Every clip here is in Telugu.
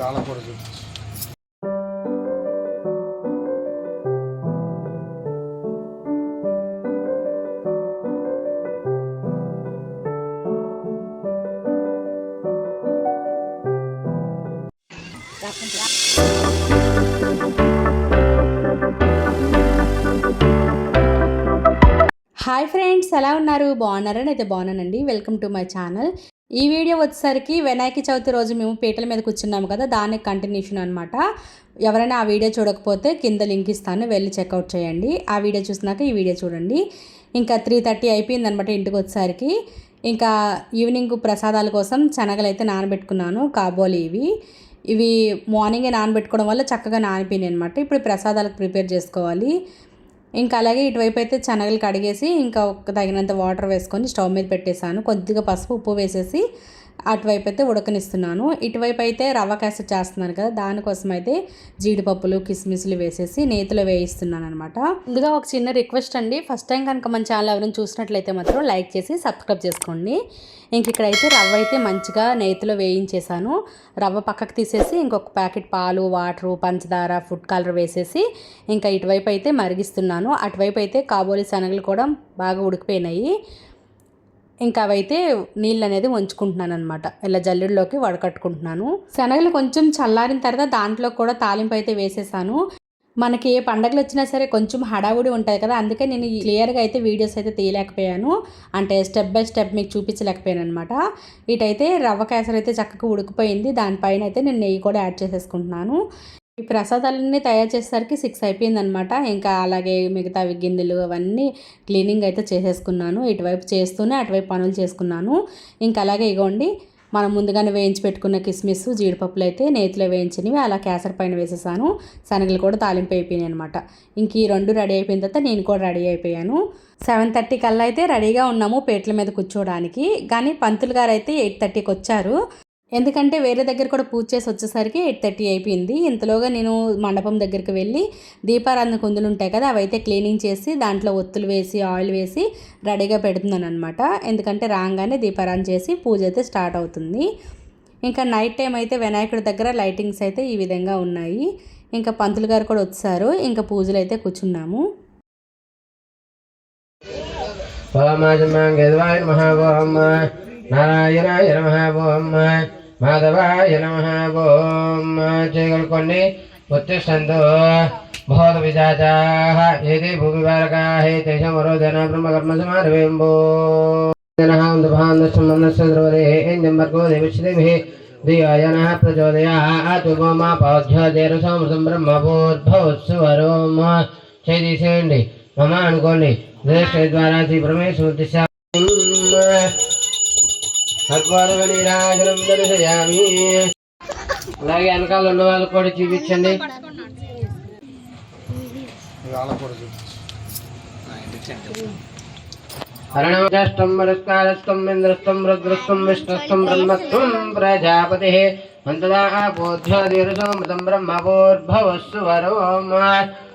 వాళ్ళకు కూడా ఎలా ఉన్నారు? బాగున్నారని అయితే బాగున్నానండి. Welcome to my channel. ఈ వీడియో వచ్చేసరికి వినాయక చవితి రోజు మేము పీటల మీద కూర్చున్నాము కదా దానికి కంటిన్యూషన్ అనమాట ఎవరైనా ఆ వీడియో చూడకపోతే కింద లింక్ ఇస్తాను వెళ్ళి చెక్అవుట్ చేయండి. ఆ వీడియో చూసినాక ఈ వీడియో చూడండి. ఇంకా త్రీ థర్టీ అయిపోయింది అనమాట ఇంటికి వచ్చేసరికి. ఇంకా ఈవినింగ్ ప్రసాదాల కోసం శనగలు అయితే నానబెట్టుకున్నాను కాబోలు ఇవి. ఇవి మార్నింగే నానబెట్టుకోవడం వల్ల చక్కగా నానిపోయినాయి అనమాట ఇప్పుడు ప్రసాదాలకు ప్రిపేర్ చేసుకోవాలి. ఇంకా అలాగే ఇటువైపు అయితే శనగలు కడిగేసి ఇంకా ఒక తగినంత వాటర్ వేసుకొని స్టవ్ మీద పెట్టేశాను. కొద్దిగా పసుపు ఉప్పు వేసేసి అటువైపు అయితే ఉడకనిస్తున్నాను. ఇటువైపు అయితే రవ్వ కేసరి చేస్తున్నాను కదా దానికోసం అయితే జీడిపప్పులు కిస్మిస్లు వేసేసి నేతిలో వేయిస్తున్నాను అనమాట ముందుగా ఒక చిన్న రిక్వెస్ట్ అండి. ఫస్ట్ టైం కనుక మన ఛానల్ ఎవరైనా చూసినట్లయితే మాత్రం లైక్ చేసి సబ్స్క్రైబ్ చేసుకోండి. ఇంక ఇక్కడైతే రవ్వ అయితే మంచిగా నేతిలో వేయించేసాను రవ్వ పక్కకు తీసేసి ఇంకొక ప్యాకెట్ పాలు వాటరు పంచదార ఫుడ్ కలర్ వేసేసి ఇంకా ఇటువైపు అయితే మరిగిస్తున్నాను. అటువైపు అయితే కాబోలి శనగలు కూడా బాగా ఉడికిపోయినాయి. ఇంకా అవైతే నీళ్ళు అనేది ఉంచుకుంటున్నాను అనమాట ఇలా జల్లుడిలోకి వడకట్టుకుంటున్నాను. శనగలు కొంచెం చల్లారిన తర్వాత దాంట్లో కూడా తాలింపు అయితే వేసేసాను. మనకి ఏ పండగలు వచ్చినా సరే కొంచెం హడావుడి ఉంటుంది కదా అందుకే నేను క్లియర్గా అయితే వీడియోస్ అయితే తీయలేకపోయాను. అంటే స్టెప్ బై స్టెప్ మీకు చూపించలేకపోయాను అనమాట ఇటైతే రవ్వ కేసరి అయితే చక్కగా ఉడికిపోయింది. దానిపైన అయితే నేను నెయ్యి కూడా యాడ్ చేసేసుకుంటున్నాను. ఈ ప్రసాదాలన్నీ తయారు చేసేసరికి సిక్స్ అయిపోయిందనమాట ఇంకా అలాగే మిగతా గిన్నెలు అవన్నీ క్లీనింగ్ అయితే చేసేసుకున్నాను. ఇటువైపు చేస్తూనే అటువైపు పనులు చేసుకున్నాను. ఇంకా అలాగే ఇగోండి మనం ముందుగానే వేయించి పెట్టుకున్న కిస్మిస్ జీడిపప్పులు అయితే నేతిలో వేయించినవి అలా కేసరి పైన వేసేసాను. శనగలు కూడా తాలింపు అయిపోయినాయి అనమాట ఇంక ఈ రెండు రెడీ అయిపోయిన తర్వాత నేను కూడా రెడీ అయిపోయాను. సెవెన్ థర్టీ కల్లా అయితే రెడీగా ఉన్నాము పేట్ల మీద కూర్చోవడానికి. కానీ పంతులు గారు అయితే ఎయిట్ థర్టీకి వచ్చారు. ఎందుకంటే వేరే దగ్గర కూడా పూజ చేసి వచ్చేసరికి ఎయిట్ థర్టీ అయిపోయింది. ఇంతలోగా నేను మండపం దగ్గరికి వెళ్ళి దీపారాధన కుందులు ఉంటాయి కదా అవైతే క్లీనింగ్ చేసి దాంట్లో ఒత్తులు వేసి ఆయిల్ వేసి రెడీగా పెడుతున్నాను అనమాట ఎందుకంటే రాగానే దీపారాధన చేసి పూజ అయితే స్టార్ట్ అవుతుంది. ఇంకా నైట్ టైం అయితే వినాయకుడి దగ్గర లైటింగ్స్ అయితే ఈ విధంగా ఉన్నాయి. ఇంకా పంతులు గారు కూడా వచ్చారు. ఇంకా పూజలు అయితే కూర్చున్నాము. ఓం నారాయణాయ ఓం మాధవాయ నమః ఓం చేయగలుకోండి ఉత్తిష్టంతు బహోద విజాచాః ఏది భూమివారకాః తేషాం వరోధన బ్రహ్మకర్మ సమారవేంబో జనః ఉందభాందస్సంబంధస్య ద్రవదే ఇంజంబర్గో దేవశ్రీభిः ధియాయనः ప్రచోదయాత్ గోమా పాధ్యాదేరసమృతం బ్రహ్మభూద్భవత్సు వరోమ చేసేయండి మమ అనుకోండి దృష్టి ద్వారా దర్శయామి. అలాగే వెనకాల ఉన్న వాళ్ళు కూడా చూపించండి. వాళ్ళకు కూడా చూపించు హరణమజష్టం వరస్కారస్థం ఇంద్రస్థం రుద్రస్థం విష్ణుస్థం బ్రహ్మస్థం ప్రజాపతి. అంతదా బోధ్యోదీరసోమృతం బ్రహ్మభోర్భవస్సు వరోమ.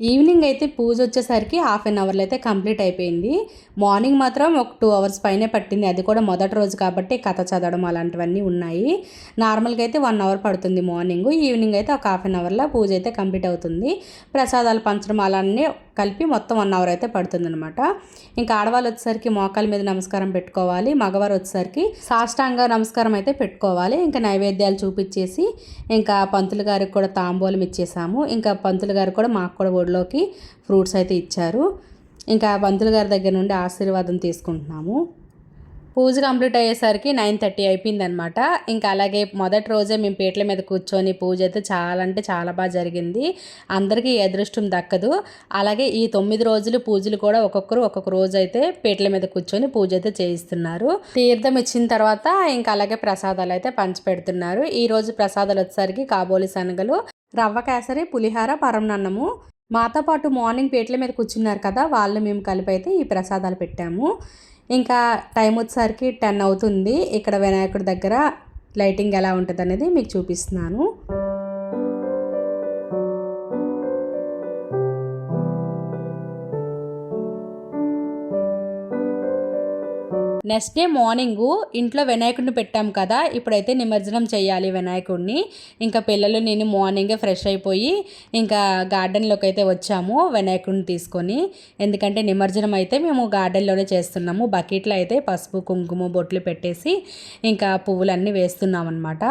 ఈవినింగ్ అయితే పూజ వచ్చేసరికి హాఫ్ అన్ అవర్లో అయితే కంప్లీట్ అయిపోయింది. మార్నింగ్ మాత్రం ఒక టూ అవర్స్ పైనే పట్టింది. అది కూడా మొదటి రోజు కాబట్టి కథ చదవడం అలాంటివన్నీ ఉన్నాయి. నార్మల్గా అయితే వన్ అవర్ పడుతుంది మార్నింగ్. ఈవినింగ్ అయితే ఒక హాఫ్ అన్ అవర్లో పూజ అయితే కంప్లీట్ అవుతుంది. ప్రసాదాలు పంచడం అలానే కలిపి మొత్తం వన్ అవర్ అయితే పడుతుంది అనమాట ఇంకా ఆడవాళ్ళు వచ్చేసరికి మోకాల మీద నమస్కారం పెట్టుకోవాలి. మగవారు వచ్చేసరికి సాష్టాంగ నమస్కారం అయితే పెట్టుకోవాలి. ఇంకా నైవేద్యాలు చూపించేసి ఇంకా పంతులు గారికి కూడా తాంబూలం ఇచ్చేసాము. ఇంకా పంతులు గారు కూడా మాకు కూడా ఒడిలోకి ఫ్రూట్స్ అయితే ఇచ్చారు. ఇంకా పంతులు గారి దగ్గర నుండి ఆశీర్వాదం తీసుకుంటున్నాము. పూజ కంప్లీట్ అయ్యేసరికి నైన్ థర్టీ అయిపోయిందనమాట ఇంకా అలాగే మొదటి రోజే మేము పీటల మీద కూర్చొని పూజ అయితే చాలా అంటే చాలా బాగా జరిగింది. అందరికీ అదృష్టం దక్కదు. అలాగే ఈ తొమ్మిది రోజులు పూజలు కూడా ఒక్కొక్కరు ఒక్కొక్క రోజు అయితే పీటల మీద కూర్చొని పూజ అయితే చేయిస్తున్నారు. తీర్థం ఇచ్చిన తర్వాత ఇంకా అలాగే ప్రసాదాలు అయితే పంచిపెడుతున్నారు. ఈ రోజు ప్రసాదాలు వచ్చేసరికి కాబోలి శనగలు రవ్వ కేసరి పులిహార పరమనన్నము మాతో పాటు మార్నింగ్ పేట్ల మీద కూర్చున్నారు కదా వాళ్ళు మేము కలిపి అయితే ఈ ప్రసాదాలు పెట్టాము. ఇంకా టైం వచ్చేసరికి టెన్ అవుతుంది. ఇక్కడ వినాయకుడి దగ్గర లైటింగ్ ఎలా ఉంటుంది అనేది మీకు చూపిస్తున్నాను. నెక్స్ట్ డే మార్నింగు ఇంట్లో వినాయకుడిని పెట్టాం కదా ఇప్పుడైతే నిమజ్జనం చేయాలి వినాయకుడిని. ఇంకా పిల్లలు నేను మార్నింగే ఫ్రెష్ అయిపోయి ఇంకా గార్డెన్లోకి అయితే వచ్చాము వినాయకుడిని తీసుకొని. ఎందుకంటే నిమజ్జనం అయితే మేము గార్డెన్లోనే చేస్తున్నాము. బకెట్లో అయితే పసుపు కుంకుమ బొట్లు పెట్టేసి ఇంకా పువ్వులన్నీ వేస్తున్నాం అనమాట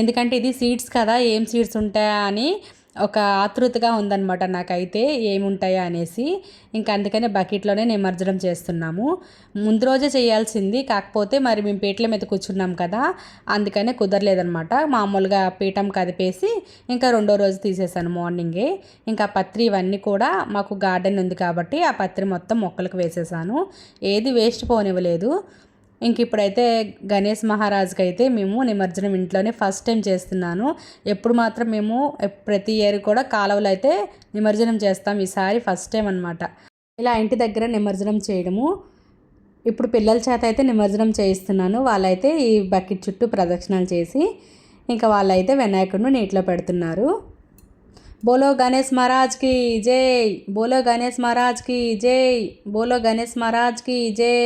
ఎందుకంటే ఇది సీడ్స్ కదా ఏం సీడ్స్ ఉంటాయా అని ఒక ఆతృతగా ఉందన్నమాట నాకైతే ఏముంటాయా అనేసి. ఇంకా అందుకనే బకెట్లోనే నిమజ్జనం చేస్తున్నాము. ముందు రోజే చేయాల్సింది కాకపోతే మరి మేము పీటల మీద కూర్చున్నాం కదా అందుకనే కుదరలేదనమాట మామూలుగా పీఠం కదిపేసి ఇంకా రెండో రోజు తీసేసాను మార్నింగే. ఇంకా పత్రి ఇవన్నీ కూడా మాకు గార్డెన్ ఉంది కాబట్టి ఆ పత్రి మొత్తం మొక్కలకు వేసేసాను ఏది వేస్ట్ పోనివ్వలేదు. ఇంక ఇప్పుడైతే గణేష్ మహారాజ్కి అయితే మేము నిమజ్జనం ఇంట్లోనే ఫస్ట్ టైం చేస్తున్నాను. ఎప్పుడు మాత్రం మేము ప్రతి ఇయర్ కూడా కాలువలు అయితే నిమజ్జనం చేస్తాం ఈసారి ఫస్ట్ టైం అనమాట ఇలా ఇంటి దగ్గర నిమజ్జనం చేయడము. ఇప్పుడు పిల్లల చేత అయితే నిమజ్జనం చేయిస్తున్నాను. వాళ్ళైతే ఈ బకెట్ చుట్టూ ప్రదక్షిణాలు చేసి ఇంకా వాళ్ళైతే వినాయకుడిని నీటిలో పెడుతున్నారు. బోలో గణేష్ మహారాజ్కి జై! బోలో గణేష్ మహారాజ్కి జై! బోలో గణేష్ మహారాజ్కి జై!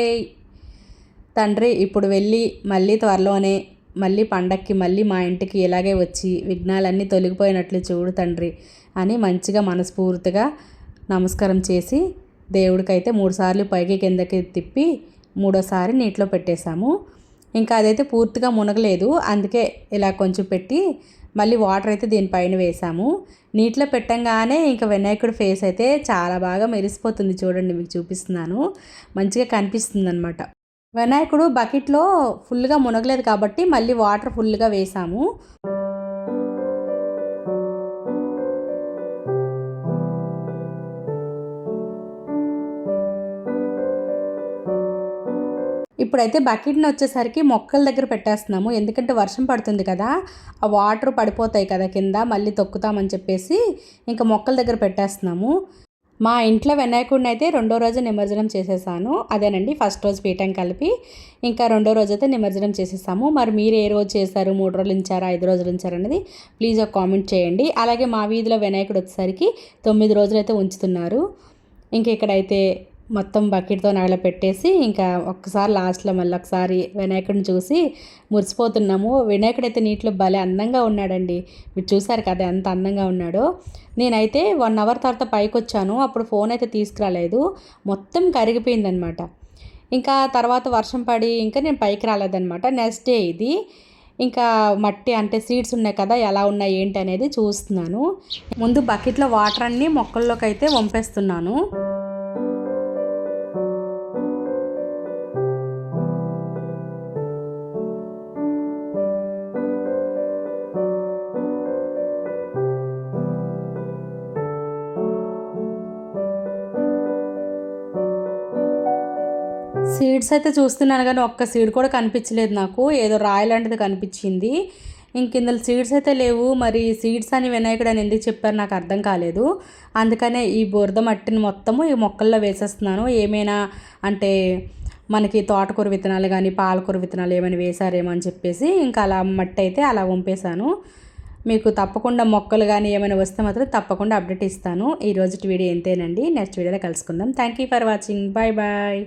తండ్రి ఇప్పుడు వెళ్ళి మళ్ళీ త్వరలోనే మళ్ళీ పండక్కి మళ్ళీ మా ఇంటికి ఇలాగే వచ్చి విఘ్నాలన్నీ తొలగిపోయినట్లు చూడు తండ్రి అని మంచిగా మనస్ఫూర్తిగా నమస్కారం చేసి దేవుడికైతే మూడుసార్లు పైకి కిందకి తిప్పి మూడోసారి నీటిలో పెట్టేశాము. ఇంకా అదైతే పూర్తిగా మునగలేదు. అందుకే ఇలా కొంచెం పెట్టి మళ్ళీ వాటర్ అయితే దీనిపైన వేసాము నీటిలో పెట్టంగానే ఇంకా వినాయకుడి ఫేస్ అయితే చాలా బాగా మెరిసిపోతుంది చూడండి మీకు చూపిస్తున్నాను. మంచిగా కనిపిస్తుంది అనమాట వినాయకుడు బకెట్లో ఫుల్గా మునగలేదు కాబట్టి మళ్ళీ వాటర్ ఫుల్గా వేసాము. ఇప్పుడైతే బకెట్ని వచ్చేసరికి మొక్కల దగ్గర పెట్టేస్తున్నాము. ఎందుకంటే వర్షం పడుతుంది కదా ఆ వాటర్ పడిపోతాయి కదా కింద మళ్ళీ తొక్కుతామని చెప్పేసి ఇంకా మొక్కల దగ్గర పెట్టేస్తున్నాము. మా ఇంట్లో వినాయకుడిని అయితే రెండో రోజు నిమజ్జనం చేసేసాను. అదేనండి ఫస్ట్ రోజు పీఠం కలిపి ఇంకా రెండో రోజు అయితే నిమజ్జనం చేసేసాము. మరి మీరు ఏ రోజు చేశారు మూడు రోజులు ఉంచారా ఐదు రోజులు ఉంచారా అనేది ప్లీజ్ ఒక కామెంట్ చేయండి. అలాగే మా వీధిలో వినాయకుడు వచ్చేసరికి తొమ్మిది రోజులు అయితే ఉంచుతున్నారు. ఇంక ఇక్కడైతే మొత్తం బకెట్తో నగల పెట్టేసి ఇంకా ఒక్కసారి లాస్ట్లో మళ్ళీ ఒకసారి వినాయకుడిని చూసి మురిసిపోతున్నాము. వినాయకుడు అయితే నీటిలో భలే అందంగా ఉన్నాడండి. మీరు చూసారు కదా ఎంత అందంగా ఉన్నాడో. నేనైతే వన్ అవర్ తర్వాత పైకి వచ్చాను. అప్పుడు ఫోన్ అయితే తీసుకురాలేదు. మొత్తం కరిగిపోయిందనమాట. ఇంకా తర్వాత వర్షం పడి ఇంకా నేను పైకి రాలేదనమాట. నెక్స్ట్ డే ఇది. ఇంకా మట్టి అంటే సీడ్స్ ఉన్నాయి కదా ఎలా ఉన్నాయి ఏంటి అనేది చూస్తున్నాను. ముందు బకెట్లో వాటర్ అన్నీ మొక్కల్లోకి అయితే వంపేస్తున్నాను. సీడ్స్ అయితే చూస్తున్నాను కానీ ఒక్క సీడ్ కూడా కనిపించలేదు నాకు. ఏదో రాయి లాంటిది కనిపించింది. ఇంక ఇందులో సీడ్స్ అయితే లేవు. మరి సీడ్స్ అని వినాయకుడు అని ఎందుకు చెప్పారు నాకు అర్థం కాలేదు. అందుకనే ఈ బురద మట్టిని మొత్తము ఈ మొక్కల్లో వేసేస్తున్నాను. ఏమైనా అంటే మనకి తోటకూర విత్తనాలు కానీ పాలకూర విత్తనాలు ఏమైనా వేసారేమో అని చెప్పేసి ఇంకా అలా మట్టి అయితే అలా వంపేశాను. మీకు తప్పకుండా మొక్కలు కానీ ఏమైనా వస్తే మాత్రం తప్పకుండా అప్డేట్ ఇస్తాను. ఈరోజు వీడియో ఎంతేనండి నెక్స్ట్ వీడియోలో కలుసుకుందాం. Thank you for watching. Bye bye.